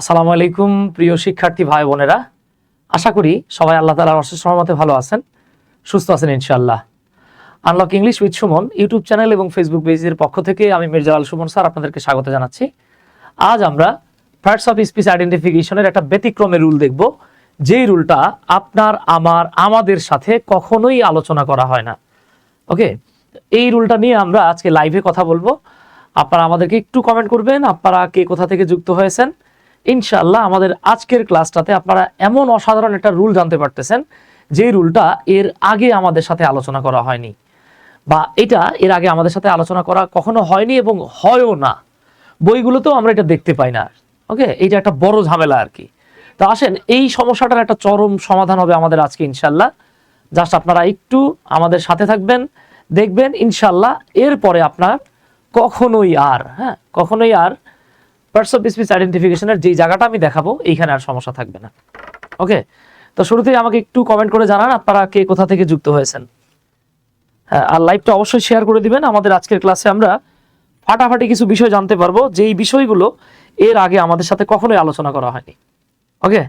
আসসালামু আলাইকুম, প্রিয় শিক্ষার্থী ভাই বোনেরা। আশা করি সবাই আল্লাহ তালার অশেষ রহমতে ভালো আছেন, সুস্থ আছেন ইনশাআল্লাহ। Unlock English with Suman YouTube channel এবং ফেসবুক পেজের পক্ষ থেকে আমি মির্জা আল সুমন স্যার আপনাদেরকে স্বাগত জানাচ্ছি। আজ আমরা ফার্স্ট অফ স্পিচ আইডেন্টিফিকেশনের একটা ব্যতিক্রমের রুল দেখব, যেই রুলটা আপনার, আমার, আমাদের সাথে কখনোই আলোচনা করা হয় না। ওকে এই রুলটা নিয়ে আমরা আজকে লাইভে কথা বলব। আপনারা আমাদেরকে একটু কমেন্ট করবেন, আপনারা কে কোথা থেকে যুক্ত হয়েছেন ইনশাআল্লাহ আমাদের আজকের ক্লাসটাতে আপনারা এমন অসাধারণ একটা রুল জানতে পারতেছেন যে রুলটা এর আগে আমাদের সাথে আলোচনা করা হয়নি বা এটা এর আগে আমাদের সাথে আলোচনা করা কখনো হয়নি এবং হয়ও না। বইগুলোতেও আমরা এটা দেখতে পাই না, ওকে? এইটা একটা বড় ঝামেলা আর কি। তো আসেন, এই সমস্যাটার একটা চরম সমাধান হবে আমাদের আজকে ইনশাল্লাহ জাস্ট আপনারা একটু আমাদের সাথে থাকবেন, দেখবেন ইনশাল্লাহ এরপরে আপনার কখনোই আর হ্যাঁ? কখনোই আর পার্টস অফ স্পিচ আইডেন্টিফিকেশনের যেই জায়গাটা আমি দেখাবো, এইখানে আর সমস্যা থাকবে না। ওকে তো শুরুতেই আমাকে একটু কমেন্ট করে জানান আপনারা কে কোথা থেকে যুক্ত হয়েছেন। হ্যাঁ আর লাইভটা অবশ্যই শেয়ার করে দিবেন। আমাদের আজকের ক্লাসে আমরা ফাটাফাটি কিছু বিষয় জানতে পারব, যেই বিষয়গুলো এর আগে আমাদের সাথে কখনোই আলোচনা করা হয়নি। ওকে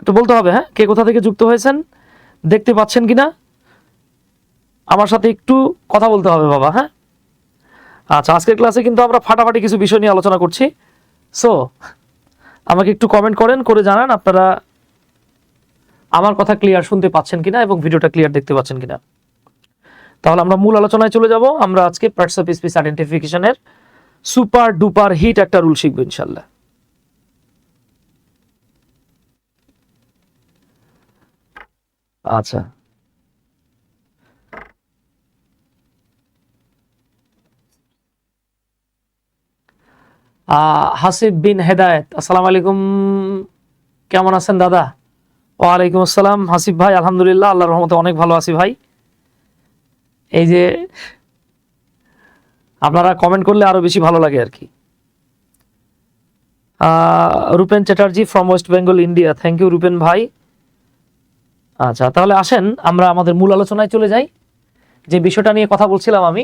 একটু বলতে হবে হ্যাঁ কে কোথা থেকে যুক্ত হয়েছেন, দেখতে পাচ্ছেন কিনা? আমার সাথে একটু কথা বলতে হবে বাবা হ্যাঁ? আচ্ছা আজকের ক্লাসে কিন্তু আমরা ফাটাফাটি কিছু বিষয় নিয়ে আলোচনা করছি। সো আমাকে একটু কমেন্ট করেন, করে জানান আপনারা আমার কথা ক্লিয়ার শুনতে পাচ্ছেন কিনা এবং ভিডিওটা ক্লিয়ার দেখতে পাচ্ছেন কিনা। তাহলে আমরা মূল আলোচনায় চলে যাব। আমরা আজকে পার্টস অফ স্পিচ আইডেন্টিফিকেশনের সুপার ডুপার হিট একটা রুল শিখব ইনশাল্লাহ আচ্ছা। হাসিব বিন হেদায়েত। আসসালামু আলাইকুম। কেমন আছেন দাদা? ওয়ালাইকুম আসসালাম। হাসিব ভাই, আলহামদুলিল্লাহ, আল্লাহর রহমতে অনেক ভালো আছি ভাই। এই যে আপনারা কমেন্ট করলে আরও বেশি ভালো লাগে আর কি। Rupen Chatterjee from West Bengal India thank you Rupen ভাই। আচ্ছা তাহলে আসেন, আমরা আমাদের মূল আলোচনায় চলে যাই। যে বিষয়টা নিয়ে কথা বলছিলাম আমি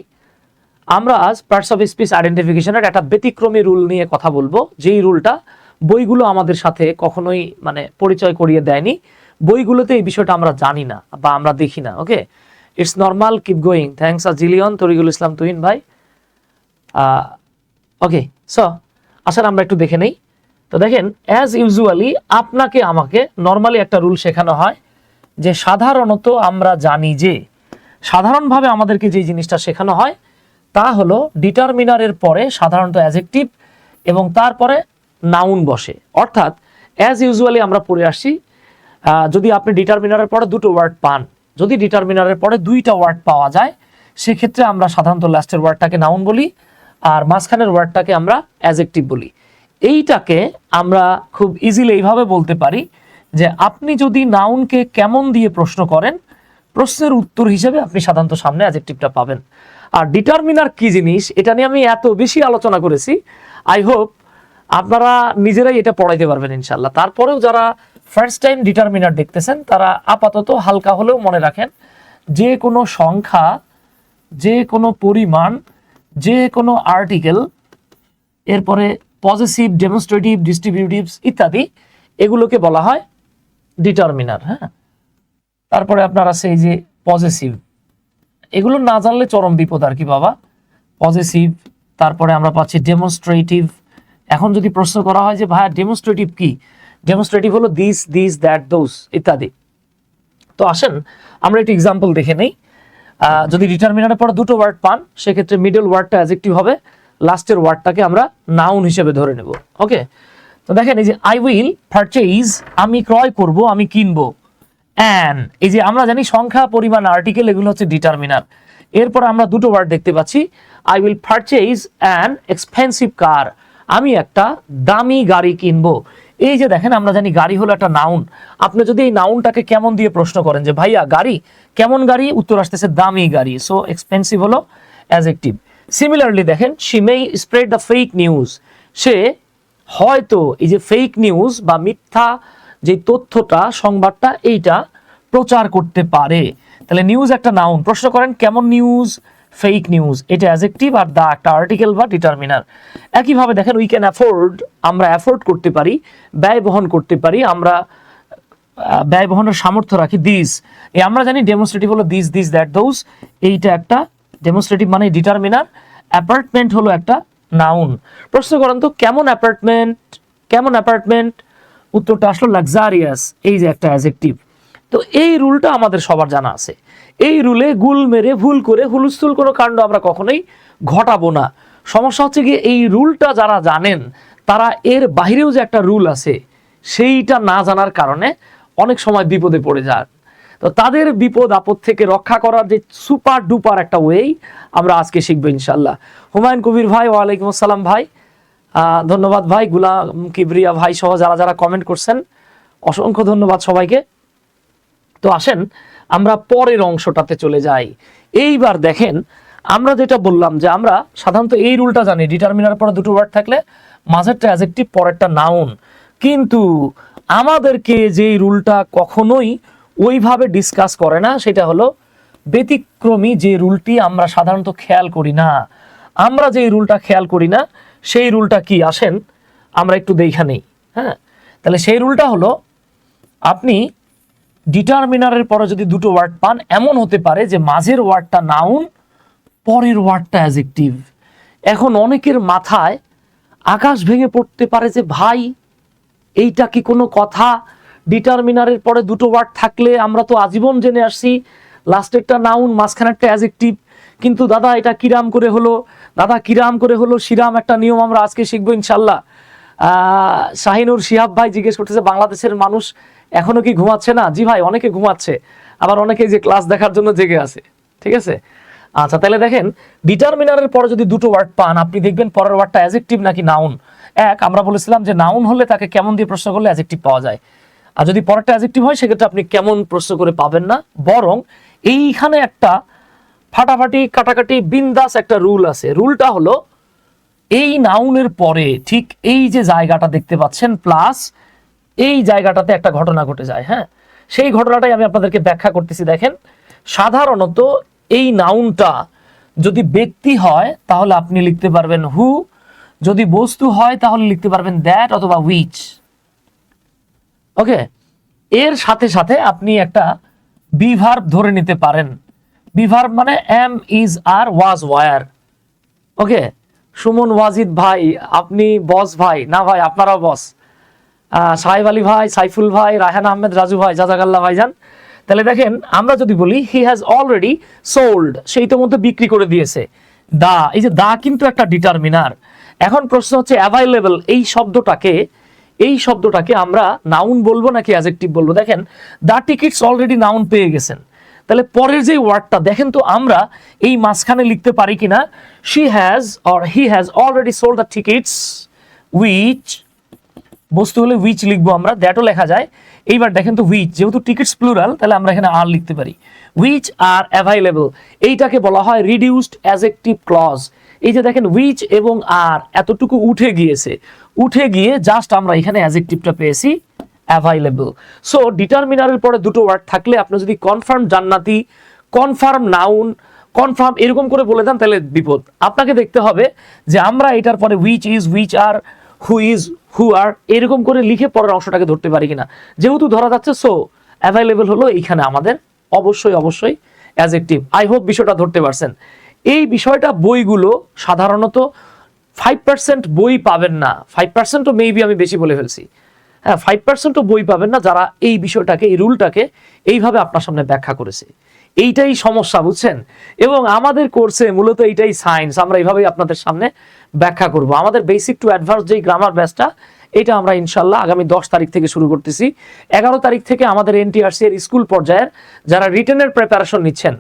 আমরা আজ পার্টস অফ স্পিচ আইডেন্টিফিকেশনের একটা ব্যতিক্রমী রুল নিয়ে কথা বলব। যেই রুলটা বইগুলো আমাদের সাথে কখনোই মানে পরিচয় করিয়ে দেয়নি। বইগুলোতে এই বিষয়টা আমরা জানি না বা আমরা দেখি না okay it's normal keep going thanks a zillion Tarikul Islam Tuhin ভাই। ওকে স আসলে আমরা একটু দেখে নেই। তো দেখেন অ্যাজ ইউজুয়ালি আপনাকে, আমাকে নর্মালি একটা রুল শেখানো হয় যে সাধারণত আমরা জানি যে, সাধারণভাবে আমাদেরকে যে জিনিসটা শেখানো হয় তা হলো ডিটারমিনারের পরে সাধারণত অ্যাজেক্টিভ এবং তারপরে নাউন বসে। অর্থাৎ অ্যাজ ইউজুয়ালি আমরা পড়ে আহ, যদি আপনি ডিটারমিনারের পরে দুটো ওয়ার্ড পান যদি ডিটারমিনারের পরে দুইটা ওয়ার্ড পাওয়া যায় সেক্ষেত্রে আমরা সাধারণত লাস্টের ওয়ার্ডটাকে নাউন বলি আর মাঝখানের ওয়ার্ডটাকে আমরা অ্যাজেক্টিভ বলি। এইটাকে আমরা খুব ইজিলি এইভাবে বলতে পারি যে আপনি যদি নাউনকে কেমন দিয়ে প্রশ্ন করেন প্রশ্নের উত্তর হিসেবে আপনি সাধারণত সামনে অ্যাজেক্টিভটা পাবেন। আর ডিটারমিনার কি জিনিস, এটা নিয়ে আমি এত বেশি আলোচনা করেছি আই হোপ আপনারা নিজেরাই এটা পড়াইতে পারবেন ইনশাল্লাহ তারপরেও যারা ফার্স্ট টাইম ডিটারমিনার দেখতেছেন, তারা আপাতত হালকা হলেও মনে রাখেন, যে কোনো সংখ্যা, যে কোনো পরিমাণ, যে কোনো আর্টিকেল এরপরে পজিটিভ ডেমনস্ট্রেটিভ ডিস্ট্রিবিউটিভস ইত্যাদি, এগুলোকে বলা হয় ডিটারমিনার হ্যাঁ? তারপরে আপনার আছে এই যে পজেসিভ এগুলো না জানলে চরম বিপদ আর কি বাবা। পজেসিভ তারপরে আমরা পাচ্ছি ডেমনস্ট্রেটিভ এখন যদি প্রশ্ন করা হয় যে ভাইয়া ডেমনস্ট্রেটিভ কি? ডেমনস্ট্রেটিভ হলো দিস দিস দ্যাট দোস ইত্যাদি। তো আসেন, আমরা একটি এক্সাম্পল দেখে নেই। যদি ডিটারমিনারের পরে দুটো ওয়ার্ড পান, সেক্ষেত্রে মিডল ওয়ার্ডটা অ্যাজেক্টিভ হবে। লাস্টের ওয়ার্ডটাকে আমরা নাউন হিসেবে ধরে নেব। ওকে তো দেখেন এই যে আই উইল পারচেজ আমি ক্রয় করব, আমি কিনবো। অ্যান এই যে আমরা জানি সংখ্যা, পরিমাণ আর্টিকেল এগুলো হচ্ছে ডিটারমিনার এরপর আমরা দুটো ওয়ার্ড দেখতে পাচ্ছি। I will purchase an expensive car আমি একটা দামি গাড়ি কিনবো। এই যে দেখেন, আমরা জানি গাড়ি হলো একটা নাউন আপনি যদি এই নাউনটাকে কেমন দিয়ে প্রশ্ন করেন যে, ভাইয়া, গাড়ি? কেমন গাড়ি? উত্তর আসতেছে, দামি গাড়ি। সো এক্সপেন্সিভ হলো অ্যাজেক্টিভ সিমিলারলি দেখেন she may spread the fake news সে হয়তো এই যে ফেক নিউজ বা মিথ্যা যে তথ্যটা, সংবাদটা এইটা প্রচার করতে পারে। তাহলে নিউজ একটা নাউন প্রশ্ন করেন, কেমন নিউজ ফেক নিউজ এটা অ্যাজেক্টিভ আর দা একটা আর্টিকেল বা ডিটারমিনার একইভাবে দেখেন উই ক্যান অ্যাফোর্ড আমরা অ্যাফোর্ড করতে পারি, ব্যয় বহন করতে পারি, আমরা ব্যয় বহনের সামর্থ্য রাখি দিস এই আমরা জানি ডেমনস্ট্রেটিভ হলো দিস দিস দ্যাট দোজ এইটা একটা ডেমনস্ট্রেটিভ মানে ডিটারমিনার অ্যাপার্টমেন্ট হলো একটা নাউন প্রশ্ন করেন তো, কেমন অ্যাপার্টমেন্ট কেমন অ্যাপার্টমেন্ট উত্তরটা আসলো লাক্সারিয়াস এই যে একটা অ্যাজেক্টিভ তো এই রুলটা আমাদের সবার জানা আছে। এই রুলে গুল মেরে, ভুল করে, হুলস্থুল কোনো কাণ্ড আমরা কখনোই ঘটাবো না। সমস্যা হচ্ছে গিয়ে এই রুলটা যারা জানেন, তারা এর বাইরেও যে একটা রুল আছে, সেইটা না জানার কারণে অনেক সময় বিপদে পড়ে যায় তো তাদের বিপদ আপদ থেকে রক্ষা করার যে সুপার ডুপার একটা ওয়েই আমরা আজকে শিখব ইনশাল্লাহ হুমায়ুন কবির ভাই, ওয়ালাইকুম আসসালাম ভাই। ধন্যবাদ ভাই, গুলাম, কিবরিয়া ভাই সহ যারা যারা কমেন্ট করছেন, অসংখ্য ধন্যবাদ সবাইকে। তো আসেন, আমরা পরের অংশটাতে চলে যাই। এইবার দেখেন, আমরা যেটা বললাম যে আমরা সাধারণত এই রুলটা জানি ডিটারমিনার পরে দুটো ওয়ার্ড থাকলে মাঝেরটা অ্যাজেক্টিভ পরেরটা নাউন কিন্তু আমাদেরকে যে রুলটা কখনোই ওইভাবে ডিসকাস করে না, সেটা হলো ব্যতিক্রমী যে রুলটি আমরা সাধারণত খেয়াল করি না। আমরা যে রুলটা খেয়াল করি না সেই রুলটা কি? আসেন, আমরা একটু দেখা নেই হ্যাঁ? তাহলে সেই রুলটা হলো, আপনি ডিটারমিনারের পরে যদি দুটো ওয়ার্ড পান, এমন হতে পারে যে মাঝের ওয়ার্ডটা নাউন পরের ওয়ার্ডটা অ্যাজেক্টিভ এখন অনেকের মাথায় আকাশ ভেঙে পড়তে পারে যে, ভাই, এইটা কি কোনো কথা? ডিটারমিনারের পরে দুটো ওয়ার্ড থাকলে আমরা তো আজীবন জেনে আসছি লাস্টেরটা নাউন মাঝখানে একটা অ্যাজেক্টিভ কিন্তু দাদা, এটা কিরাম করে হলো? দাদা কিরাম করে হলো? শিরাম একটা নিয়ম আমরা আজকে শিখব ইনশাল্লাহ। শাহিনুর শিহাব ভাই জিজ্ঞেস করতেছে, বাংলাদেশের মানুষ এখনও কি ঘুমাচ্ছে না? জি ভাই, অনেকে ঘুমাচ্ছে। আবার অনেকে যে ক্লাস দেখার জন্য জেগে আছে। ঠিক আছে? আচ্ছা তাহলে দেখেন, ডিটারমিনারের পরে যদি দুটো ওয়ার্ড পান, আপনি দেখবেন পরের ওয়ার্ডটা অ্যাজেক্টিভ নাকি নাউন এক, আমরা বলেছিলাম যে নাউন হলে তাকে কেমন দিয়ে প্রশ্ন করলে অ্যাজেক্টিভ পাওয়া যায়। আর যদি পরেরটা অ্যাজেক্টিভ হয়, সেক্ষেত্রে আপনি কেমন প্রশ্ন করে পাবেন না। বরং এইখানে একটা ফাটাফাটি, কাটাকাটি বিন্দাস একটা রুল আছে। রুলটা হলো, এই নাউনের পরে ঠিক এই যে জায়গাটা দেখতে পাচ্ছেন প্লাস এই জায়গাটাতে একটা ঘটনা ঘটে যায় হ্যাঁ? সেই ঘটনাটাই আমি আপনাদেরকে ব্যাখ্যা করতেছি, দেখেন। সাধারণত এই নাউনটা যদি ব্যক্তি হয়, তাহলে আপনি লিখতে পারবেন হু যদি বস্তু হয়, তাহলে লিখতে পারবেন দ্যাট অথবা উইচ ওকে এর সাথে সাথে আপনি একটা বিভার্ব ধরে নিতে পারেন। বিভার্ব মানে am is are was were. Okay? Suman Wajid ভাই, আপনি বস ভাই। না ভাই, আপনারাও বস। সাহেব আলী ভাই, সাইফুল ভাই, রায়হান আহমেদ, রাজু ভাই, জাজাকাল্লা ভাইজান তাহলে দেখেন, আমরা যদি বলি হি হ্যাজ অলরেডি সোল্ড সেই তো মধ্যে বিক্রি করে দিয়েছে। দা, এই যে দা কিন্তু একটা ডিটারমিনার এখন প্রশ্ন হচ্ছে অ্যাভাইলেবল এই শব্দটাকে এই শব্দটাকে আমরা নাউন বলব নাকি অ্যাজেক্টিভ বলব? দেখেন, দা টিকিটস অলরেডি নাউন পেয়ে গেছেন। তাহলে পরের যে ওয়ার্ডটা, দেখেন তো আমরা এই মাঝখানে লিখতে পারি কিনা she has or he has already sold the tickets which বস্তু হলে উইচ লিখব আমরা দ্যাটও লেখা যায়। এইবার দেখেন তো উইচ যেহেতু টিকিটস প্লুরাল তাহলে আমরা এখানে আর লিখতে পারি। উইচ আর অ্যাভাইলেবল এইটাকে বলা হয় রিডিউসড অ্যাজেক্টিভ ক্লজ এই যে দেখেন উইচ এবং আর এতটুকু উঠে গিয়েছে। উঠে গিয়ে জাস্ট আমরা এখানে অ্যাজেক্টিভটা পেয়েছি। অ্যাভাইলেবল সো ডিটারমিনারের পরে দুটো ওয়ার্ড থাকলে আপনি যদি কনফার্ম জান্নাতি কনফার্ম নাউন কনফার্ম এরকম করে বলে দেন, তাহলে বিপদ। আপনাকে দেখতে হবে যে আমরা এটার পরে which is which are who is who are এরকম করে লিখে পরের অংশটাকে ধরতে পারি কিনা। যেহেতু ধরা যাচ্ছে সো অ্যাভাইলেবল হলো এইখানে আমাদের। অবশ্যই অবশ্যই অ্যাজেক্টিভ আই হোপ বিষয়টা ধরতে পারছেন। এই বিষয়টা বইগুলো সাধারণত ফাইভ পার্সেন্ট বই পাবেন না। ফাইভ পার্সেন্টও মেবি আমি বেশি বলে ফেলছি। হ্যাঁ ফাইভ পার্সেন্টও বই পাবেন না যারা এই বিষয়টাকে, এই রুলটাকে এইভাবে আপনার সামনে ব্যাখ্যা করেছে। এইটাই সমস্যা, বুঝছেন? এবং আমাদের কোর্সে মূলত এইটাই সায়েন্স আমরা এইভাবেই আপনাদের সামনে ব্যাখ্যা করব। আমাদের বেসিক টু অ্যাডভান্স যেই গ্রামার ব্যাচটা এটা আমরা ইনশাল্লাহ আগামী দশ তারিখ থেকে শুরু করতেছি। এগারো তারিখ থেকে আমাদের এনটিআরসি এর স্কুল পর্যায়ের যারা রিটেনের প্রিপারেশন নিচ্ছেন,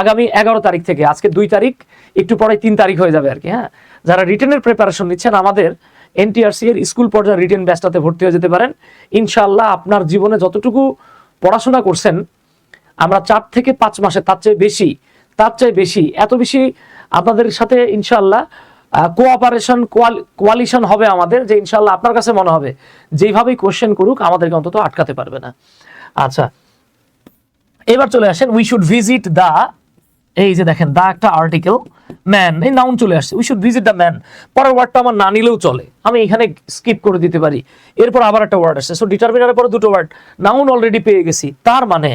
আগামী এগারো তারিখ থেকে, আজকে দুই তারিখ, একটু পরে তিন তারিখ হয়ে যাবে আর কি হ্যাঁ? যারা রিটেনের প্রিপারেশন নিচ্ছেন, আমাদের এনটিআরসি এর স্কুল পর্যায়ে রিটেন ব্যাচটাতে ভর্তি হয়ে যেতে পারেন। ইনশাল্লাহ আপনার জীবনে যতটুকু পড়াশোনা করছেন, আমরা চার থেকে পাঁচ মাসে তার চেয়ে বেশি, তার চেয়ে বেশি, এত বেশি আপনাদের সাথে ইনশাল্লাহ কোঅপারেশন কোয়ালিশন হবে আমাদের, যে ইনশাল্লাহ আপনার কাছে মনে হবে, যেইভাবেই কোশ্চেন করুক, আমাদেরকে অন্তত আটকাতে পারবে না। আচ্ছা এবার চলে আসেন উই শুড ভিজিট দা এই যে দেখেন, দা একটা আর্টিকেল ম্যান এই নাউন চলে আসছে we should visit the man পরের ওয়ার্ডটা আমার না নিলেও চলে, আমি এখানে স্কিপ করে দিতে পারি। এরপর আবার একটা ওয়ার্ড আসছে সো ডিটারমিনারের পরে দুটো ওয়ার্ড নাউন অলরেডি পেয়ে গেছি, তার মানে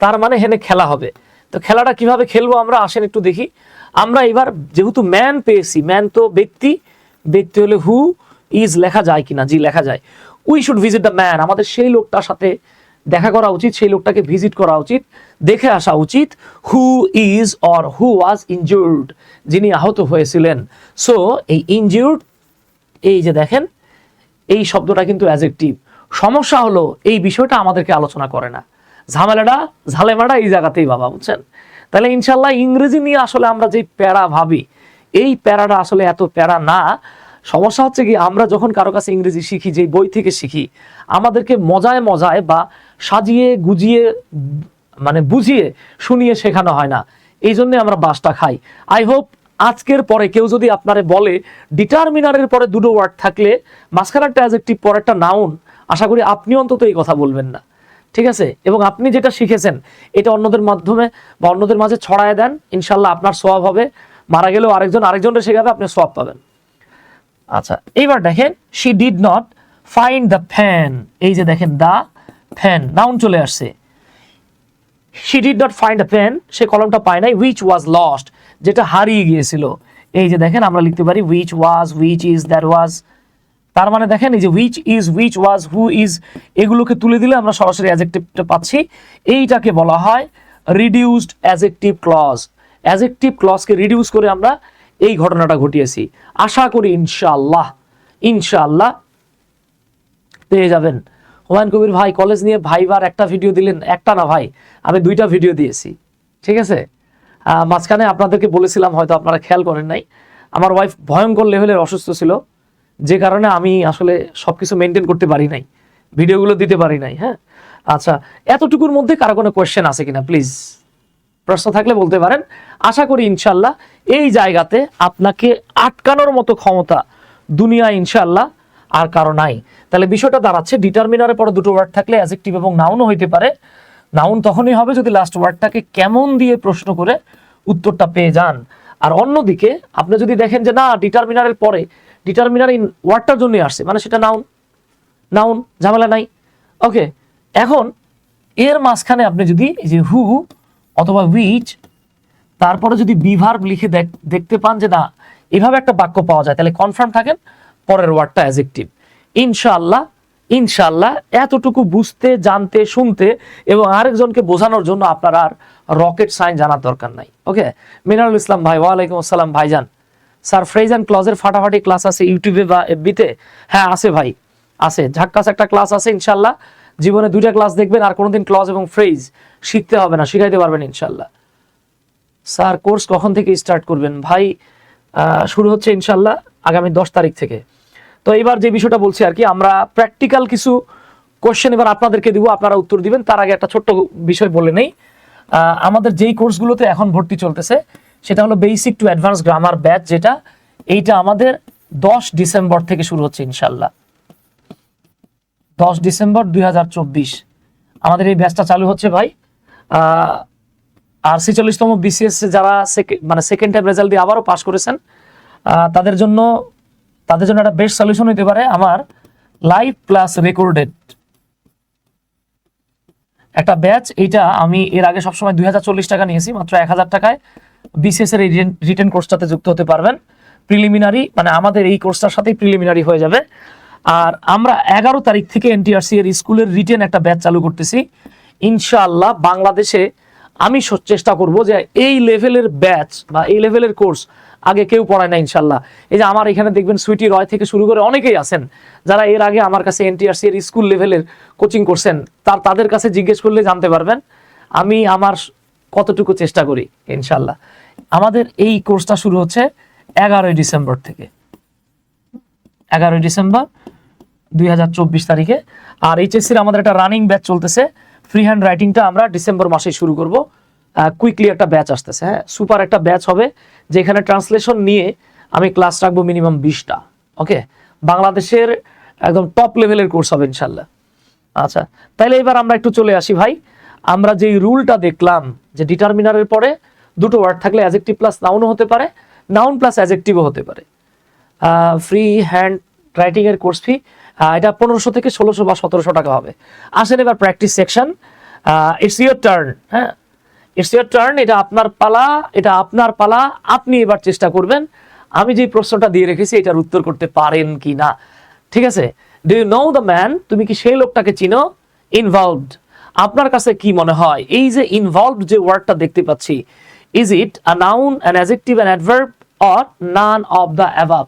তার মানে হেনে খেলা হবে। তো খেলাটা কীভাবে খেলব আমরা, আসেন একটু দেখি। আমরা এবার যেহেতু ম্যান পেয়েছি ম্যান তো ব্যক্তি ব্যক্তি হলে হু ইজ লেখা যায় কিনা, জি, লেখা যায়। We should visit the man আমাদের সেই লোকটার সাথে দেখা করা উচিত, সেই লোকটাকে ভিজিট করা উচিত, দেখে আসা উচিত who is or who was injured যিনি আহত হয়েছিলেন। সো এই ইনজিউর্ড এই যে দেখেন, এই শব্দটা কিন্তু অ্যাজেক্টিভ সমস্যা হলো, এই বিষয়টা আমাদেরকে আলোচনা করে না। ঝামেলাটা, ঝালেমাটা এই জায়গাতেই বাবা, বুঝছেন? তাহলে ইনশাল্লাহ ইংরেজি নিয়ে আসলে আমরা যে প্যারা ভাবি, এই প্যারাটা আসলে এত প্যারা না। সমস্যা হচ্ছে কি, আমরা যখন কারও কাছে ইংরেজি শিখি যে বই থেকে শিখি, আমাদেরকে মজায় মজায় বা সাজিয়ে, গুজিয়ে মানে বুঝিয়ে শুনিয়ে শেখানো হয় না। এই জন্য আমরা বাসটা খাই। আই হোপ আজকের পরে কেউ যদি আপনারে বলে, ডিটারমিনারের পরে দুটো ওয়ার্ড থাকলে মাঝখানে একটা অ্যাজেক্টিভ পরে একটা নাউন আশা করি আপনি অন্তত এই কথা বলবেন না। ঠিক আছে? এবং আপনি যেটা শিখেছেন, এটা অন্যদের মাধ্যমে বা অন্যদের মাঝে ছড়ায় দেন, ইনশাল্লাহ আপনার সোয়াব হবে। মারা গেলেও আরেকজন, আরেকজনের শেখাবে, আপনি সোয়াব পাবেন। আচ্ছা এইবার দেখেন she did not find the fan এই যে দেখেন দা ফ্যান নাউন চলে আসছে। She did not find the pen সে কলমটা পায় নাই উইচ ওয়াজ লস্ট যেটা হারিয়ে গিয়েছিল। এই যে দেখেন, আমরা লিখতে পারি which was which is that was তার মানে দেখেন, এই যে which is which was who is এগুলোকে তুলে দিলে আমরা সরাসরি অ্যাজেক্টিভটা পাচ্ছি। এইটাকে বলা হয় রিডিউসড অ্যাজেক্টিভ ক্লজ অ্যাজেক্টিভ ক্লজকে রিডিউস করে আমরা এই ঘটনাটা ঘটিয়েছি। আশা করি ইনশাআল্লাহ ইনশাআল্লাহ পেয়ে যাবেন। হুমায়ুন কবির ভাই কলেজ নিয়ে ভাইবার একটা ভিডিও দিলেন, একটা না ভাই, আমি দুইটা ভিডিও দিয়েছি, ঠিক আছে? মাঝখানে আপনাদেরকে বলেছিলাম, হয়তো আপনারা খেয়াল করেন নাই। আমার ওয়াইফ ভয়ঙ্কর লেভেলের অসুস্থ ছিল, যে কারণে আমি আসলে সব কিছু মেনটেন করতে পারি নাই ভিডিওগুলো দিতে পারি নাই হ্যাঁ? আচ্ছা এতটুকুর মধ্যে কারও কোনো কোয়েশ্চেন আছে কিনা? প্লিজ প্রশ্ন থাকলে বলতে পারেন। আশা করি ইনশাল্লাহ এই জায়গাতে আপনাকে আটকানোর মতো ক্ষমতা দুনিয়া ইনশাল্লাহ আর কারও নাই। তাহলে বিষয়টা দাঁড়াচ্ছে ডিটারমিনারের পরে দুটো ওয়ার্ড থাকলে অ্যাজেক্টিভ এবং নাউনও হইতে পারে। নাউন তখনই হবে যদি লাস্ট ওয়ার্ডটাকে কেমন দিয়ে প্রশ্ন করে উত্তরটা পেয়ে যান। আর অন্যদিকে, আপনি যদি দেখেন যে না ডিটারমিনারের পরে ডিটারমিনার ইন ওয়ার্ডটার জন্যই আসছে মানে সেটা নাউন নাউন ঝামেলা নাই। ওকে এখন এর মাঝখানে আপনি যদি যে হু অথবা উইচ তারপরে যদি বিভার্ব লিখে দেখ- দেখতে পান যে না, এভাবে একটা বাক্য পাওয়া যায়, তাহলে কনফার্ম থাকেন। পরের ওয়ার্ডটা অ্যাজেক্টিভ ইনশাআল্লাহ ইনশাআল্লাহ, এতটুকু বুঝতে, জানতে, শুনতে এবং আরেকজনকে বোঝানোর জন্য আপনার আর রকেট সাইন জানার দরকার নাই ওকে মিনারুল ইসলাম ভাই, ওয়ালাইকুম আসসালাম ভাইজান। স্যার ফ্রেজ অ্যান্ড ক্লজের ফাটাফাটি ক্লাস আছে ইউটিউবে বা এফবিতে হ্যাঁ আছে ভাই, আছে। ঝাক্কাস একটা ক্লাস আছে ইনশাল্লাহ জীবনে দুইটা ক্লাস দেখবেন, আর কোনোদিন ক্লজ এবং ফ্রেজ শিখতে হবে না, শিখাইতে পারবেন ইনশাল্লাহ স্যার কোর্স কখন থেকে স্টার্ট করবেন? ভাই শুরু হচ্ছে ইনশাল্লাহ আগামী দশ তারিখ থেকে। তো এবার যে বিষয়টা বলছি আর কি, আমরা প্র্যাকটিক্যাল কিছু কোশ্চেন এবার আপনাদেরকে দিব, আপনারা উত্তর দিবেন। তার আগে একটা ছোট্ট বিষয় বলে নেই। আমাদের যেই কোর্সগুলোতে এখন ভর্তি চলতেছে, সেটা হলো basic to advance grammar batch যেটা এইটা আমাদের দশ ডিসেম্বর থেকে শুরু হচ্ছে ইনশাল্লাহ দশ ডিসেম্বর দুই হাজার চব্বিশ। আমাদের এই ব্যাচটা চালু হচ্ছে ভাই আর ছেচল্লিশতম বিসিএস যারা মানে সেকেন্ড টাইম রেজাল্ট দিয়ে আবারও পাশ করেছেন তাদের জন্য তাদের জন্য একটা বেস্ট সলিউশন হতে পারে আমার লাইভ প্লাস রেকর্ডেড একটা ব্যাচ এইটা আমি এর আগে সবসময় দুই টাকা নিয়েছি, মাত্র এক হাজার টাকায়। বিসিএস এর রিটেন কোর্সটাতে যুক্ত হতে পারবেন। প্রিলিমিনারি মানে আমাদের এই কোর্সটার সাথেই প্রিলিমিনারি হয়ে যাবে। আর আমরা এগারো তারিখ থেকে এনটিআরসি এর স্কুলের রিটেন একটা ব্যাচ চালু করতেছি। ইনশাআল্লাহ বাংলাদেশে আমি চেষ্টা করব যে এই লেভেলের ব্যাচ বা এই লেভেলের কোর্স আগে কেউ পড়ায় না ইনশাল্লাহ এই যে আমার এখানে দেখবেন সুইটি রয় থেকে শুরু করে অনেকেই আছেন, যারা এর আগে আমার কাছে এনটিআরসি এর স্কুল লেভেলের কোচিং করছেন, তার তাদের কাছে জিজ্ঞেস করলে জানতে পারবেন, আমি আমার কতটুকু চেষ্টা করি ইনশাল্লাহ আমাদের এই কোর্সটা শুরু হচ্ছে এগারোই ডিসেম্বর থেকে। এগারোই ডিসেম্বর দুই হাজার চব্বিশ তারিখে। আর এইচএসসির আমাদের একটা রানিং ব্যাচ চলতেছে, ফ্রি হ্যান্ড রাইটিংটা আমরা ডিসেম্বর মাসে শুরু করব। কুইকলি একটা ব্যাচ আসতেছে হ্যাঁ? সুপার একটা ব্যাচ হবে, যেখানে ট্রান্সলেশন নিয়ে আমি ক্লাস রাখব মিনিমাম বিশটা ওকে বাংলাদেশের একদম টপ লেভেলের কোর্স হবে ইনশাল্লাহ। আচ্ছা তাইলে এবার আমরা একটু চলে আসি ভাই। আমরা যেই রুলটা দেখলাম, যে ডিটারমিনারের পরে দুটো ওয়ার্ড থাকলে অ্যাজেক্টিভ প্লাস নাউনও হতে পারে নাউন প্লাস অ্যাজেক্টিভও হতে পারে। ফ্রি হ্যান্ড রাইটিং এর কোর্স ফি এটা পনেরোশো থেকে ষোলোশো বা সতেরোশো টাকা হবে। আসেন এবার practice section it's your turn হ্যাঁ? ইটস ইয়োর টার্ন এটা আপনার পালা, এটা আপনার পালা, আপনি এবার চেষ্টা করবেন। আমি যে প্রশ্নটা দিয়ে রেখেছি, এটার উত্তর করতে পারেন কি না। ঠিক আছে? Do you know the man তুমি কি সেই লোকটাকে চিনো? ইনভলভড আপনার কাছে কি মনে হয়? এই যে ইনভলভড যে ওয়ার্ডটা দেখতে পাচ্ছি is it a noun an adjective an adverb or none of the above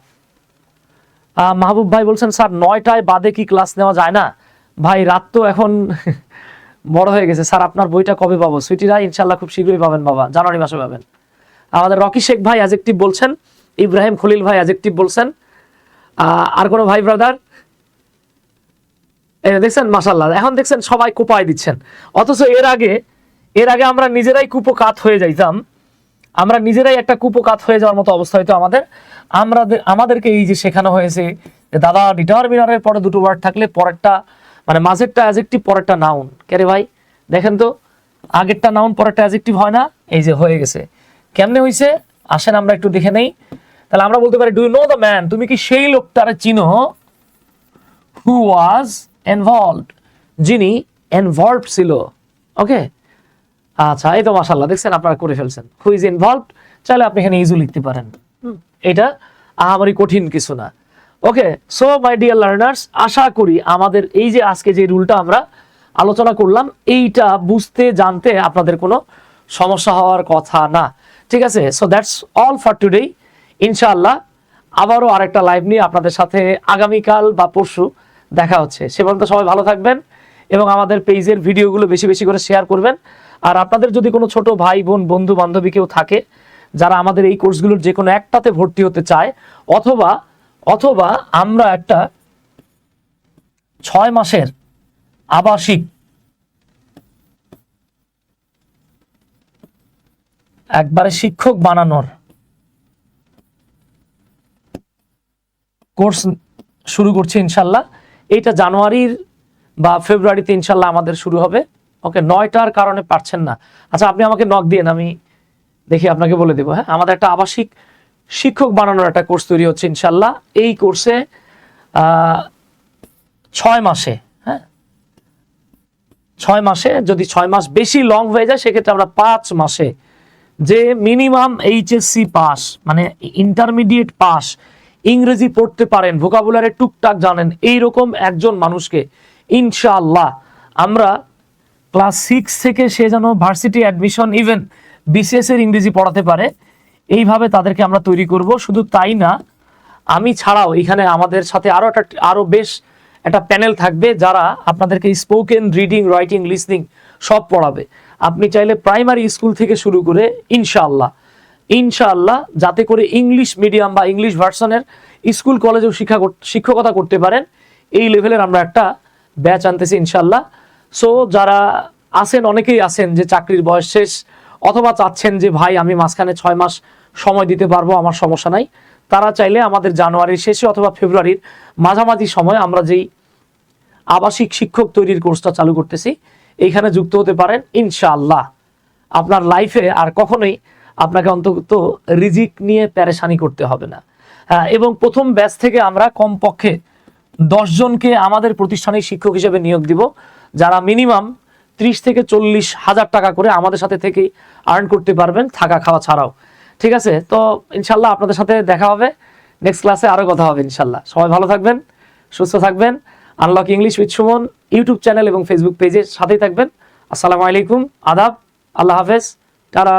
Mahbub ভাই বলছেন, স্যার, নয়টায় বাদে কি ক্লাস নেওয়া যায় না? ভাই, রাত তো এখন বড় হয়ে গেছে। স্যার, আপনার বইটা কবে পাবো? সুইটিরা ইনশাল্লাহ খুব শীঘ্রই পাবেন বাবা, জানুয়ারি মাসে পাবেন। আমাদের রকি শেখ ভাই অ্যাজেক্টিভ বলছেন, ইব্রাহিম খলিল ভাই অ্যাজেক্টিভ বলছেন। আর কোনো ভাই ব্রাদার দেখছেন মাসাল্লাহ এখন দেখছেন সবাই কোপায় দিচ্ছেন। অথচ এর আগে এর আগে আমরা নিজেরাই কুপোকাত হয়ে যাইতাম। আমরা নিজেরাই একটা কুপোকাত হয়ে যাওয়ার মতো অবস্থা হইতো আমাদের। আমরা আমাদেরকে এই যে শেখানো হয়েছে দাদা ডিটারমিনারের পরে দুটো ওয়ার্ড থাকলে পরেরটা মানে মাঝেরটা অ্যাজেক্টিভ পরেরটা নাউন কেরে ভাই? দেখেন তো আগেরটা নাউন পরেরটা অ্যাজেক্টিভ হয় না এই যে হয়ে গেছে। কেমনে হয়েছে আসেন আমরা একটু দেখে নেই। তাহলে আমরা বলতে পারি ডু নো দ্য ম্যান তুমি কি সেই লোকটারে চিনো? হু ওয়াজ ইনভলভড যিনি ইনভলভড ছিল। ওকে? আচ্ছা এই তো মাশাল্লাহ দেখছেন আপনারা করে ফেলছেন। হু ইজ ইনভলভড চাইলে আপনি এখানে ইজু লিখতে পারেন। হুম, এটা আহামরি কঠিন কিছু না। Okay so my dear learners আশা করি আমাদের এই যে আজকে যে রুলটা আমরা আলোচনা করলাম, এইটা বুঝতে জানতে আপনাদের কোনো সমস্যা হওয়ার কথা না। ঠিক আছে? So that's all for today ইনশাআল্লাহ আবারও আরেকটা লাইভ নিয়ে আপনাদের সাথে আগামীকাল বা পরশু দেখা হচ্ছে। সে পর্যন্ত সবাই ভালো থাকবেন এবং আমাদের পেজের ভিডিওগুলো বেশি বেশি করে শেয়ার করবেন। আর আপনাদের যদি কোনো ছোট ভাই, বোন বন্ধু বান্ধবী কেউ থাকে, যারা আমাদের এই কোর্সগুলোর যে কোনো একটাতে ভর্তি হতে চায়, অথবা অথবা আমরা একটা ছয় মাসের আবাসিক একবারে শিক্ষক বানানোর কোর্স শুরু করছি ইনশাল্লাহ। এইটা জানুয়ারির বা ফেব্রুয়ারিতে ইনশাল্লাহ আমাদের শুরু হবে। ওকে, নয়টার কারণে পারছেন না। আচ্ছা আপনি আমাকে নক দিয়েন, আমি দেখি আপনাকে বলে দেবো হ্যাঁ? আমাদের একটা আবাসিক শিক্ষক বানানোর একটা কোর্স তৈরি হচ্ছে ইনশাল্লাহ। এই কোর্সে ছয় মাসে হ্যাঁ? ছয় মাসে, যদি ছয় মাস বেশি লং হয়ে যায়, সেক্ষেত্রে আমরা পাঁচ মাসে যে মিনিমাম এইচএসসি পাস মানে ইন্টারমিডিয়েট পাস ইংরেজি পড়তে পারেন ভোকাবুলারে টুকটাক জানেন, এইরকম একজন মানুষকে ইনশাআল্লাহ আমরা ক্লাস সিক্স থেকে সে যেন ভার্সিটি অ্যাডমিশন ইভেন বিসিএস এর ইংরেজি পড়াতে পারে। এইভাবে তাদেরকে আমরা তৈরি করব। শুধু তাই না, আমি ছাড়াও এখানে আমাদের সাথে আরও একটা আরও বেশ একটা প্যানেল থাকবে যারা আপনাদেরকে স্পোকেন রিডিং রাইটিং লিসনিং সব পড়াবে। আপনি চাইলে প্রাইমারি স্কুল থেকে শুরু করে ইনশাআল্লাহ ইনশাআল্লাহ যাতে করে ইংলিশ মিডিয়াম বা ইংলিশ ভার্সনের স্কুল কলেজেও শিক্ষা শিক্ষকতা করতে পারেন। এই লেভেলের আমরা একটা ব্যাচ আনতেছি ইনশাআল্লাহ। সো যারা আছেন, অনেকেই আছেন যে চাকরির বয়স শেষ অথবা চাচ্ছেন যে ভাই আমি মাঝখানে ছয় মাস সময় দিতে পারব আমার সমস্যা নাই। তারা চাইলে আমাদের জানুয়ারির শেষে অথবা ফেব্রুয়ারির মাঝামাঝি সময় আমরা যেই আবাসিক শিক্ষক তৈরির কোর্সটা চালু করতেছি এইখানে যুক্ত হতে পারেন ইনশাআল্লাহ। আপনার লাইফে আর কখনোই আপনাকে অন্তত রিজিক নিয়ে প্যারেশানি করতে হবে না। হ্যাঁ, এবং প্রথম ব্যাচ থেকে আমরা কমপক্ষে দশজনকে আমাদের প্রতিষ্ঠানে শিক্ষক হিসেবে নিয়োগ দিব যারা মিনিমাম ত্রিশ থেকে চল্লিশ হাজার টাকা করে আমাদের সাথে থেকেই আর্ন করতে পারবেন থাকা খাওয়া ছাড়াও। ঠিক আছে? তো ইনশাল্লাহ আপনাদের সাথে দেখা হবে। নেক্সট ক্লাসে আরও কথা হবে ইনশাল্লাহ। সবাই ভালো থাকবেন, সুস্থ থাকবেন। Unlock English with Suman YouTube channel এবং ফেসবুক পেজের সাথেই থাকবেন। আসসালামু আলাইকুম, আদাব, আল্লাহ হাফেজ, টাটা।